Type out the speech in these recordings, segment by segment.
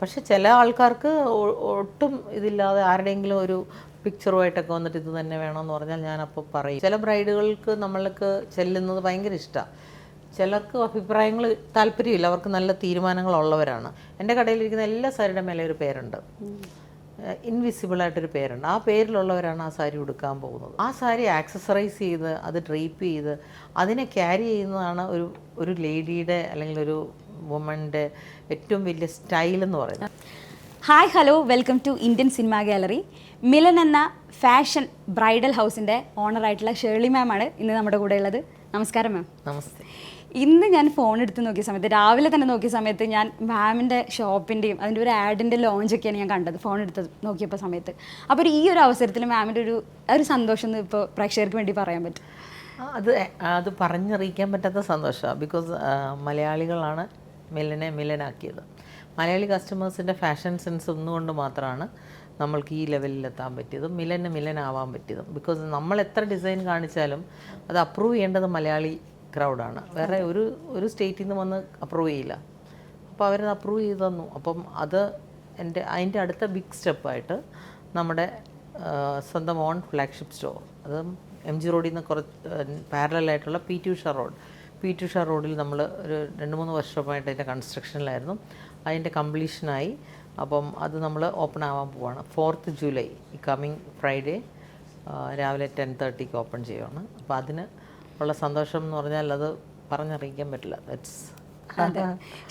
പക്ഷെ ചില ആൾക്കാർക്ക് ഒട്ടും ഇതില്ലാതെ ആരുടെയെങ്കിലും ഒരു പിക്ചറുമായിട്ടൊക്കെ വന്നിട്ട് ഇത് തന്നെ വേണമെന്ന് പറഞ്ഞാൽ ഞാനപ്പോൾ പറയും. ചില ബ്രൈഡുകൾക്ക് നമ്മൾക്ക് ചെല്ലുന്നത് ഭയങ്കര ഇഷ്ടമാണ് ചിലർക്ക് അഭിപ്രായങ്ങൾ താല്പര്യമില്ല. അവർക്ക് നല്ല തീരുമാനങ്ങളുള്ളവരാണ്. എന്റെ കടയിലിരിക്കുന്ന എല്ലാ സാരിയുടെ മേലെ ഒരു പേരുണ്ട്. ഇൻവിസിബിൾ ആയിട്ടൊരു പേരുണ്ട്. ആ പേരിലുള്ളവരാണ് ആ സാരി ഉടുക്കാൻ പോകുന്നത്. ആ സാരി ആക്സസറൈസ് ചെയ്ത് അത് ഡ്രേപ്പ് ചെയ്ത് അതിനെ ക്യാരി ചെയ്യുന്നതാണ് ഒരു ഒരു ലേഡിയുടെ അല്ലെങ്കിൽ ഒരു വുമന്റെ ഏറ്റവും വലിയ സ്റ്റൈൽ എന്ന് പറയുന്നത്. Hi hello welcome to Indian cinema gallery. Milan എന്ന ഫാഷൻ ബ്രൈഡൽ ഹൗസിന്റെ ഓണറായിട്ടുള്ള ഷേർലി മാം ആണ് ഇന്ന് നമ്മുടെ കൂടെ ഉള്ളത്. നമസ്കാരം മാം. നമസ്തേ. ഇന്ന് ഞാൻ ഫോൺ എടുത്ത് നോക്കിയ സമയത്ത് രാവിലെ തന്നെ നോക്കിയ സമയത്ത് ഞാൻ മാമിന്റെ ഷോപ്പിന്റെയും അതിന്റെ ഒരു ആഡിന്റെ ലോഞ്ചൊക്കെയാണ് ഞാൻ കണ്ടത് ഫോൺ എടുത്ത് നോക്കിയപ്പോൾ സമയത്ത്. അപ്പോൾ ഈ ഒരു അവസരത്തിൽ മാമിന്റെ ഒരു ഒരു സന്തോഷം എന്ന് ഇപ്പോൾ പ്രേക്ഷകർക്ക് വേണ്ടി പറയാൻ പറ്റും. അത് അത് പറഞ്ഞറിയിക്കാൻ പറ്റാത്ത സന്തോഷമാണ്. ബിക്കോസ് മലയാളികളാണ് മില്ലനെ മില്ലനാക്കിയത്. മലയാളി കസ്റ്റമേഴ്സിന്റെ ഫാഷൻ സെൻസ് ഒന്നുകൊണ്ട് മാത്രമാണ് നമ്മൾക്ക് ഈ ലെവലിൽ എത്താൻ പറ്റിയതും മില്ലന് മില്ലനാവാൻ പറ്റിയതും. ബിക്കോസ് നമ്മൾ എത്ര ഡിസൈൻ കാണിച്ചാലും അത് അപ്രൂവ് ചെയ്യേണ്ടത് മലയാളി ക്രൗഡാണ് വേറെ ഒരു ഒരു സ്റ്റേറ്റിൽ നിന്ന് വന്ന് അപ്രൂവ് ചെയ്യില്ല. അപ്പോൾ അവരത് അപ്രൂവ് ചെയ്ത് തന്നു. അപ്പം അത് എന്റെ അതിന്റെ അടുത്ത ബിഗ് സ്റ്റെപ്പായിട്ട് നമ്മുടെ സ്വന്തം ഓൺ ഫ്ലാഗ്ഷിപ്പ് സ്റ്റോർ അത് എം ജി റോഡിൽ നിന്ന് കുറച്ച് പാരലായിട്ടുള്ള P T Usha road P T Usha റോഡിൽ നമ്മൾ ഒരു രണ്ട് മൂന്ന് വർഷമായിട്ട് അതിന്റെ കൺസ്ട്രക്ഷനിലായിരുന്നു അതിന്റെ കംപ്ലീഷനായി അപ്പം അത് നമ്മൾ ഓപ്പൺ ആവാൻ പോവാണ്. ഫോർത്ത് ജൂലൈ ഈ കമ്മിങ് ഫ്രൈഡേ രാവിലെ ടെൻ തേർട്ടിക്ക് ഓപ്പൺ ചെയ്യുവാണ്. അപ്പോൾ അതിന് ഉള്ള സന്തോഷം എന്ന് പറഞ്ഞാൽ അത് പറഞ്ഞറിയിക്കാൻ പറ്റില്ല. ദറ്റ്സ് അതെ.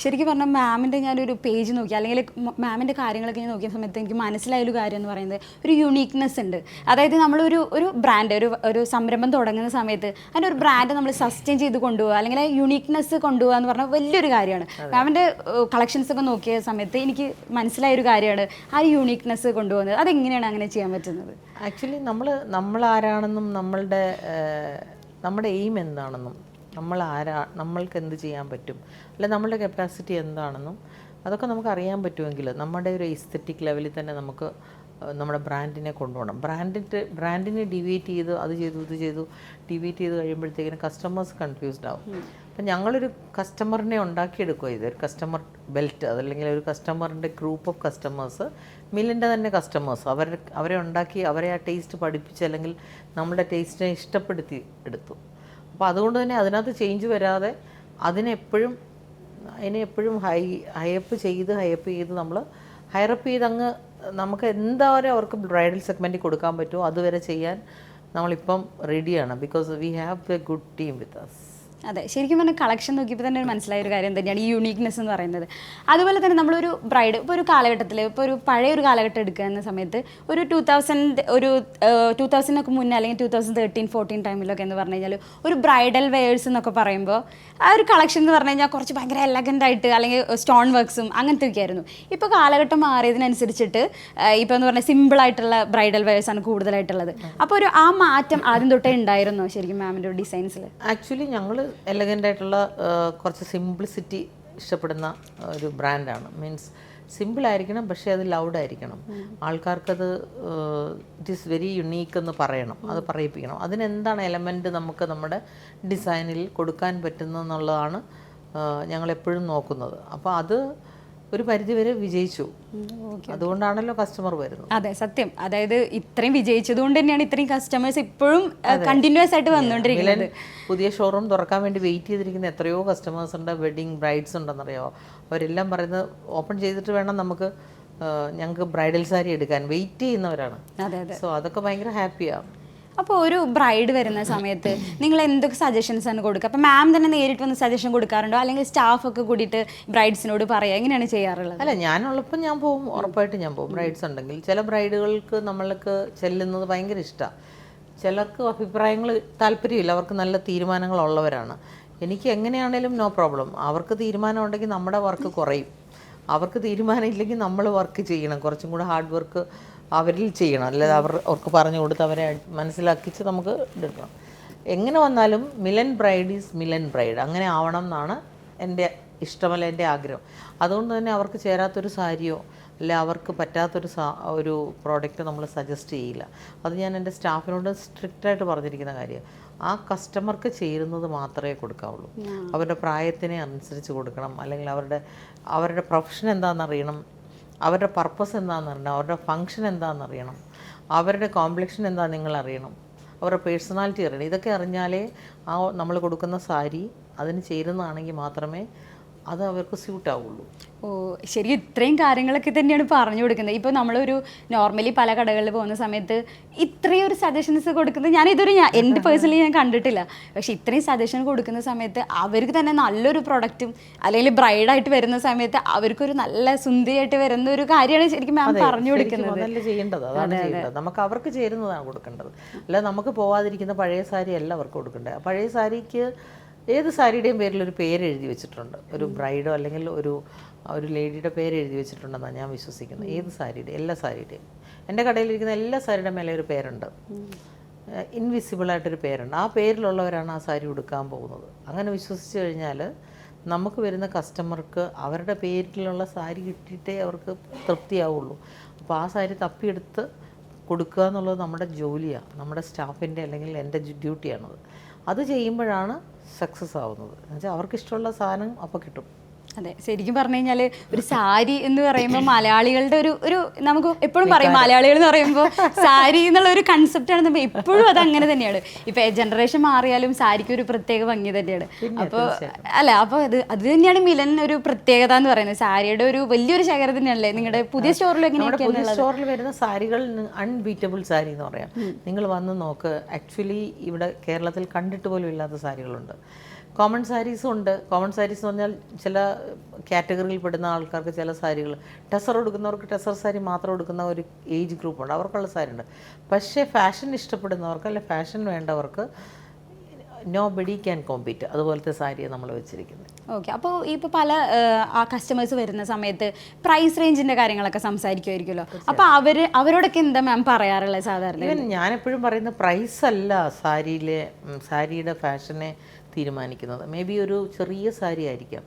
ശരിക്കും പറഞ്ഞാൽ മാമിന്റെ ഞാനൊരു പേജ് നോക്കി അല്ലെങ്കിൽ മാമിന്റെ കാര്യങ്ങളൊക്കെ ഞാൻ നോക്കിയ സമയത്ത് എനിക്ക് മനസ്സിലായ ഒരു കാര്യം എന്ന് പറയുന്നത് ഒരു യുണീക്നെസ് ഉണ്ട്. അതായത് നമ്മളൊരു ഒരു ബ്രാൻഡ് ഒരു ഒരു സംരംഭം തുടങ്ങുന്ന സമയത്ത് അതിന്റെ ഒരു ബ്രാൻഡ് നമ്മൾ സസ്റ്റെയിൻ ചെയ്ത് കൊണ്ടുപോകുക അല്ലെങ്കിൽ ആ യുണീക്നെസ് കൊണ്ടുപോകുക എന്ന് പറഞ്ഞാൽ വലിയൊരു കാര്യമാണ്. മാമിന്റെ കളക്ഷൻസ് ഒക്കെ നോക്കിയ സമയത്ത് എനിക്ക് മനസ്സിലായ ഒരു കാര്യമാണ് ആ യുണീക്നെസ് കൊണ്ടുപോകുന്നത്. അതെങ്ങനെയാണ് അങ്ങനെ ചെയ്യാൻ പറ്റുന്നത്? ആക്ച്വലി നമ്മൾ നമ്മൾ ആരാണെന്നും നമ്മളുടെ നമ്മുടെ എയിം എന്താണെന്നും നമ്മൾ ആരാ നമ്മൾക്ക് എന്ത് ചെയ്യാൻ പറ്റും? അല്ലെ നമ്മളുടെ കപ്പാസിറ്റി എന്താണെന്നും അതൊക്കെ നമുക്ക് അറിയാൻ പറ്റുമെങ്കിൽ നമ്മുടെ ഒരു എസ്തറ്റിക് ലെവലിൽ തന്നെ നമുക്ക് നമ്മുടെ ബ്രാൻഡിനെ കൊണ്ടുപോകണം. ബ്രാൻഡിന്റെ ബ്രാൻഡിനെ ഡിവേറ്റ് ചെയ്ത് അത് ചെയ്തു ഇത് ചെയ്തു ഡിവേറ്റ് ചെയ്ത് കഴിയുമ്പോഴത്തേക്കിനും കസ്റ്റമേഴ്സ് കൺഫ്യൂസ്ഡ് ആവും. അപ്പം ഞങ്ങളൊരു കസ്റ്റമറിനെ ഉണ്ടാക്കിയെടുക്കുക ഇത്. ഒരു കസ്റ്റമർ ബെൽറ്റ് അതല്ലെങ്കിൽ ഒരു കസ്റ്റമറിന്റെ ഗ്രൂപ്പ് ഓഫ് കസ്റ്റമേഴ്സ് മില്ലിന്റെ തന്നെ കസ്റ്റമേഴ്സ് അവർ അവരെ ഉണ്ടാക്കി അവരെ ആ ടേസ്റ്റ് പഠിപ്പിച്ച് അല്ലെങ്കിൽ നമ്മുടെ ടേസ്റ്റിനെ ഇഷ്ടപ്പെടുത്തി എടുത്തു. അപ്പോൾ അതുകൊണ്ട് തന്നെ അതിനകത്ത് ചേഞ്ച് വരാതെ അതിനെപ്പോഴും അതിനെ എപ്പോഴും ഹൈ ഹയപ്പ് ചെയ്ത് ഹയപ്പ് ചെയ്ത് നമ്മൾ ഹയറപ്പ് ചെയ്ത് അങ്ങ് നമുക്ക് എന്താവരെ അവർക്ക് ബ്രൈഡൽ സെഗ്മെന്റിൽ കൊടുക്കാൻ പറ്റുമോ? അതുവരെ ചെയ്യാൻ നമ്മളിപ്പം റെഡിയാണ് because we have a good team with us അതെ ശരിക്കും പറഞ്ഞാൽ കളക്ഷൻ നോക്കിയപ്പോൾ തന്നെ ഒരു മനസ്സിലായ ഒരു കാര്യം തന്നെയാണ് ഈ യുണീക്നെസ് എന്ന് പറയുന്നത്. അതുപോലെ തന്നെ നമ്മളൊരു ബ്രൈഡ് ഇപ്പോൾ ഒരു കാലഘട്ടത്തിൽ ഇപ്പോൾ ഒരു പഴയ ഒരു കാലഘട്ടം എടുക്കുന്ന സമയത്ത് ഒരു ടൂ തൗസൻഡ് ഒരു ടൂ തൗസൻഡൊക്കെ മുന്നേ അല്ലെങ്കിൽ ടൂ തൗസൻഡ് തേർട്ടീൻ ഫോർട്ടീൻ ടൈമിലൊക്കെ എന്ന് പറഞ്ഞു കഴിഞ്ഞാൽ ഒരു ബ്രൈഡൽ വെയേഴ്സ് എന്നൊക്കെ പറയുമ്പോൾ ആ ഒരു കളക്ഷൻ എന്ന് പറഞ്ഞു കഴിഞ്ഞാൽ കുറച്ച് ഭയങ്കര എലഗന്റ് ആയിട്ട് അല്ലെങ്കിൽ സ്റ്റോൺ വർക്ക്സും അങ്ങനത്തെ ഒക്കെ ആയിരുന്നു. ഇപ്പോൾ കാലഘട്ടം മാറിയതിനനുസരിച്ചിട്ട് ഇപ്പോൾ എന്ന് പറഞ്ഞാൽ സിമ്പിളായിട്ടുള്ള ബ്രൈഡൽ വെയേഴ്സ് ആണ് കൂടുതലായിട്ടുള്ളത്. അപ്പോൾ ഒരു ആ മാറ്റം ആദ്യം തൊട്ടേ ഉണ്ടായിരുന്നോ ശരിക്കും മാമിന്റെ ഡിസൈൻസിൽ ആക്ച്വലി ഞങ്ങൾ എലഗന്റ് ആയിട്ടുള്ള കുറച്ച് സിംപ്ലിസിറ്റി ഇഷ്ടപ്പെടുന്ന ഒരു ബ്രാൻഡാണ് മീൻസ് സിമ്പിൾ ആയിരിക്കണം പക്ഷേ അത് ലൗഡ് ആയിരിക്കണം. ആൾക്കാർക്കത് ഇറ്റ് ഈസ് വെരി യുണീക്ക് എന്ന് പറയണം. അത് പറയിപ്പിക്കണം. അതിനെന്താണ് എലമെന്റ് നമുക്ക് നമ്മുടെ ഡിസൈനിൽ കൊടുക്കാൻ പറ്റുന്നതെന്നുള്ളതാണ് ഞങ്ങളെപ്പോഴും നോക്കുന്നത്. അപ്പോൾ അത് ഒരു പരിധിവരെ വിജയിച്ചു. അതുകൊണ്ടാണല്ലോ കസ്റ്റമർ വരുന്നത്. അതെ സത്യം. അതായത് ഇത്രയും വിജയിച്ചത് കൊണ്ട് തന്നെയാണ് ഇത്രയും കസ്റ്റമേഴ്സ് ഇപ്പോഴും കണ്ടിന്യൂസ് ആയിട്ട് വന്നുകൊണ്ടിരിക്കുന്നത് പുതിയ ഷോറൂം തുറക്കാൻ വേണ്ടി വെയിറ്റ് ചെയ്തിരിക്കുന്ന എത്രയോ കസ്റ്റമേഴ്സ് ഉണ്ട്. വെഡിങ് ബ്രൈഡ്സ് ഉണ്ടെന്നറിയോ? അവരെല്ലാം പറയുന്നത് ഓപ്പൺ ചെയ്തിട്ട് വേണം നമുക്ക് ഞങ്ങൾക്ക് ബ്രൈഡൽ സാരി എടുക്കാൻ. വെയിറ്റ് ചെയ്യുന്നവരാണ്. സോ അതൊക്കെ ഭയങ്കര ഹാപ്പിയാണ് അപ്പോൾ ഒരു ബ്രൈഡ് വരുന്ന സമയത്ത് നിങ്ങൾ എന്തൊക്കെ സജഷൻസ് ആണ് കൊടുക്കുക? അപ്പോൾ മാം തന്നെ നേരിട്ട് വന്ന് സജഷൻ കൊടുക്കാറുണ്ടോ? അല്ലെങ്കിൽ സ്റ്റാഫ് ഒക്കെ കൂടിയിട്ട് ബ്രൈഡ്സിനോട് പറയുക എങ്ങനെയാണ് ചെയ്യാറുള്ളത്? അല്ല ഞാനുള്ളപ്പോൾ ഞാൻ പോകും. ഉറപ്പായിട്ട് ഞാൻ പോകും. ബ്രൈഡ്സ് ഉണ്ടെങ്കിൽ. ചില ബ്രൈഡുകൾക്ക് നമ്മൾക്ക് ചെല്ലുന്നത് ഭയങ്കര ഇഷ്ടമാണ് ചിലർക്ക് അഭിപ്രായങ്ങൾ താല്പര്യമില്ല. അവർക്ക് നല്ല തീരുമാനങ്ങളുള്ളവരാണ് എനിക്ക് എങ്ങനെയാണേലും നോ പ്രോബ്ലം അവർക്ക് തീരുമാനം ഉണ്ടെങ്കിൽ നമ്മുടെ വർക്ക് കുറയും. അവർക്ക് തീരുമാനം ഇല്ലെങ്കിൽ നമ്മൾ വർക്ക് ചെയ്യണം. കുറച്ചും കൂടെ ഹാർഡ് വർക്ക് അവരിൽ ചെയ്യണം. അല്ലാതെ അവർ അവർക്ക് പറഞ്ഞു കൊടുത്ത് അവരെ മനസ്സിലാക്കിച്ച് നമുക്ക് എടുക്കണം എങ്ങനെ വന്നാലും Milan bride is Milan bride. അങ്ങനെ ആവണം എന്നാണ് എന്റെ ഇഷ്ടമല്ല എന്റെ ആഗ്രഹം. അതുകൊണ്ട് തന്നെ അവർക്ക് ചേരാത്തൊരു സാരിയോ അല്ല അവർക്ക് പറ്റാത്തൊരു സാ ഒരു പ്രോഡക്റ്റ് നമ്മൾ സജസ്റ്റ് ചെയ്യില്ല. അത് ഞാൻ എന്റെ സ്റ്റാഫിനോട് സ്ട്രിക്റ്റായിട്ട് പറഞ്ഞിരിക്കുന്ന കാര്യം. ആ കസ്റ്റമർക്ക് ചേരുന്നത് മാത്രമേ കൊടുക്കാവുള്ളൂ. അവരുടെ പ്രായത്തിനെ അനുസരിച്ച് കൊടുക്കണം. അല്ലെങ്കിൽ അവരുടെ അവരുടെ പ്രൊഫഷൻ എന്താണെന്ന് അറിയണം. അവരുടെ പർപ്പസ് എന്താണെന്ന് അറിയണം അവരുടെ ഫങ്ഷൻ എന്താണെന്ന് അറിയണം അവരുടെ കോംപ്ലക്ഷൻ എന്താണെന്ന് നിങ്ങൾ അറിയണം അവരുടെ പേഴ്സണാലിറ്റി അറിയണം. ഇതൊക്കെ അറിഞ്ഞാലേ ആ നമ്മൾ കൊടുക്കുന്ന സാരി അതിന് ചേരുന്നതാണെങ്കിൽ മാത്രമേ അത് അവർക്ക് സ്യൂട്ട് ആവുള്ളൂ ഓ ശരി ഇത്രയും കാര്യങ്ങളൊക്കെ തന്നെയാണ് പറഞ്ഞു കൊടുക്കുന്നത്. ഇപ്പോൾ നമ്മളൊരു നോർമലി പല കടകളിൽ പോകുന്ന സമയത്ത് ഇത്രയും ഒരു സജഷൻസ് കൊടുക്കുന്നത് ഞാൻ ഇതൊരു ഞാൻ എന്റെ പേഴ്സണലി ഞാൻ കണ്ടിട്ടില്ല. പക്ഷേ ഇത്രയും സജഷൻ കൊടുക്കുന്ന സമയത്ത് അവർക്ക് തന്നെ നല്ലൊരു പ്രൊഡക്റ്റും അല്ലെങ്കിൽ ബ്രൈഡായിട്ട് വരുന്ന സമയത്ത് അവർക്കൊരു നല്ല സുന്ദരിയായിട്ട് വരുന്ന ഒരു കാര്യമാണ് ശരിക്കും മാം പറഞ്ഞു കൊടുക്കുന്നത്. നല്ല ചെയ്യേണ്ടത്. അതാണ് ചെയ്യേണ്ടത്. നമുക്ക് അവർക്ക് ചേരുന്നതാണ് കൊടുക്കേണ്ടത്. അല്ല നമുക്ക് പോവാതിരിക്കുന്ന പഴയ സാരി അല്ല അവർക്ക് കൊടുക്കേണ്ടത്. പഴയ സാരിക്ക് ഏത് സാരിയുടെയും പേരിൽ ഒരു പേര് എഴുതി വെച്ചിട്ടുണ്ട്. ഒരു ബ്രൈഡോ അല്ലെങ്കിൽ ഒരു ഒരു ലേഡിയുടെ പേര് എഴുതി വെച്ചിട്ടുണ്ടെന്നാണ് ഞാൻ വിശ്വസിക്കുന്നത്. ഏത് സാരിയുടെ? എല്ലാ സാരിയുടെയും. എന്റെ കടയിലിരിക്കുന്ന എല്ലാ സാരിയുടെ മേലെ ഒരു പേരുണ്ട്. ഇൻവിസിബിളായിട്ടൊരു പേരുണ്ട്. ആ പേരിലുള്ളവരാണ് ആ സാരി ഉടുക്കാൻ പോകുന്നത്. അങ്ങനെ വിശ്വസിച്ച് കഴിഞ്ഞാൽ നമുക്ക് വരുന്ന കസ്റ്റമർക്ക് അവരുടെ പേരിലുള്ള സാരി കിട്ടിയിട്ടേ അവർക്ക് തൃപ്തിയാവുള്ളൂ. അപ്പോൾ ആ സാരി തപ്പിയെടുത്ത് കൊടുക്കുക എന്നുള്ളത് നമ്മുടെ ജോലിയാണ്. നമ്മുടെ സ്റ്റാഫിന്റെ അല്ലെങ്കിൽ എന്റെ ഡ്യൂട്ടിയാണത്. അത് ചെയ്യുമ്പോഴാണ് സക്സസ് ആവുന്നത്. എന്നുവെച്ചാൽ അവർക്കിഷ്ടമുള്ള സാധനം അപ്പോൾ കിട്ടും. അതെ ശരിക്കും പറഞ്ഞു കഴിഞ്ഞാൽ ഒരു സാരി എന്ന് പറയുമ്പോൾ മലയാളികളുടെ ഒരു ഒരു നമുക്ക് എപ്പോഴും പറയും മലയാളികൾ എന്ന് പറയുമ്പോൾ സാരി എന്നുള്ള ഒരു കൺസെപ്റ്റ് നമ്മൾ എപ്പോഴും അത് അങ്ങനെ തന്നെയാണ്. ഇപ്പൊ ജനറേഷൻ മാറിയാലും സാരിക്ക് ഒരു പ്രത്യേക ഭംഗി തന്നെയാണ്. അപ്പോൾ അല്ല അപ്പോൾ അത് അത് തന്നെയാണ് മിലൻ ഒരു പ്രത്യേകത എന്ന് പറയുന്നത്. സാരിയുടെ ഒരു വലിയൊരു ശേഖരം തന്നെയല്ലേ നിങ്ങളുടെ പുതിയ സ്റ്റോറിൽ പുതിയ സ്റ്റോറിൽ വരുന്ന സാരികൾ അൺബീറ്റബിൾ സാരി എന്ന് പറയാം. നിങ്ങൾ വന്ന് നോക്ക് ആക്ച്വലി ഇവിടെ കേരളത്തിൽ കണ്ടിട്ട് പോലും ഇല്ലാത്ത സാരികളുണ്ട്. കോമൺ സാരീസും ഉണ്ട്. കോമൺ സാരീസ് എന്ന് പറഞ്ഞാൽ ചില കാറ്റഗറിയിൽ പെടുന്ന ആൾക്കാർക്ക് ചില സാരികൾ ടെസർ എടുക്കുന്നവർക്ക് ടെസർ സാരി മാത്രം എടുക്കുന്ന ഒരു ഏജ് ഗ്രൂപ്പ് ഉണ്ട്. അവർക്കുള്ള സാരി ഉണ്ട്. പക്ഷേ ഫാഷൻ ഇഷ്ടപ്പെടുന്നവർക്ക് അല്ലെ ഫാഷൻ വേണ്ടവർക്ക് നോ ബഡി ക്യാൻ കോമ്പീറ്റ് അതുപോലത്തെ സാരിയാണ് നമ്മൾ വെച്ചിരിക്കുന്നത്. ഓക്കെ അപ്പോൾ ഇപ്പോൾ പല ആ കസ്റ്റമേഴ്സ് വരുന്ന സമയത്ത് പ്രൈസ് റേഞ്ചിന്റെ കാര്യങ്ങളൊക്കെ സംസാരിക്കുമായിരിക്കുമല്ലോ അപ്പോൾ അവർ അവരോടൊക്കെ എന്താ മാം പറയാറുള്ളത് സാധാരണ? ഞാൻ ഞാനെപ്പോഴും പറയുന്ന പ്രൈസ് അല്ല സാരിയിലെ സാരിയുടെ ഫാഷനെ തീരുമാനിക്കുന്നത്. മേ ബി ഒരു ചെറിയ സാരി ആയിരിക്കാം.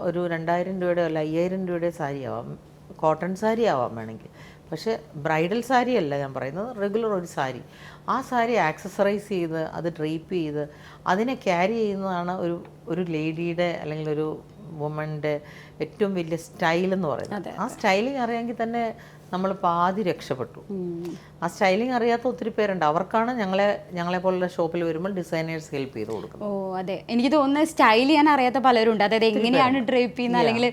ഒരു രണ്ടായിരം രൂപയുടെ അല്ല അയ്യായിരം രൂപയുടെ സാരി ആവാം. കോട്ടൺ സാരി ആവാം വേണമെങ്കിൽ. പക്ഷേ ബ്രൈഡൽ സാരി അല്ല ഞാൻ പറയുന്നത് റെഗുലർ ഒരു സാരി. ആ സാരി ആക്സസറൈസ് ചെയ്ത് അത് ഡ്രേപ്പ് ചെയ്ത് അതിനെ ക്യാരി ചെയ്യുന്നതാണ് ഒരു ഒരു ലേഡിയുടെ അല്ലെങ്കിൽ ഒരു വുമന്റെ ഏറ്റവും വലിയ സ്റ്റൈൽ എന്ന് പറയുന്നത്. ആ സ്റ്റൈലിങ് അറിയാമെങ്കിൽ തന്നെ നമ്മൾ പാതി രക്ഷപ്പെട്ടു. ആ സ്റ്റൈലിംഗ് അറിയാത്ത ഒത്തിരി പേരുണ്ട്. അവർക്കാണ് ഞങ്ങളെ ഞങ്ങളെ പോലുള്ള ഷോപ്പിൽ വരുമ്പോൾ ഡിസൈനേഴ്സ് ഹെൽപ്പ് ചെയ്ത് കൊടുക്കും ഓ അതെ. എനിക്ക് തോന്നുന്നത് സ്റ്റൈൽ ചെയ്യാൻ അറിയാത്ത പലരും ഉണ്ട് അതായത് എങ്ങനെയാണ് ഡ്രേപ്പ് ചെയ്യുന്നത്? അല്ലെങ്കിൽ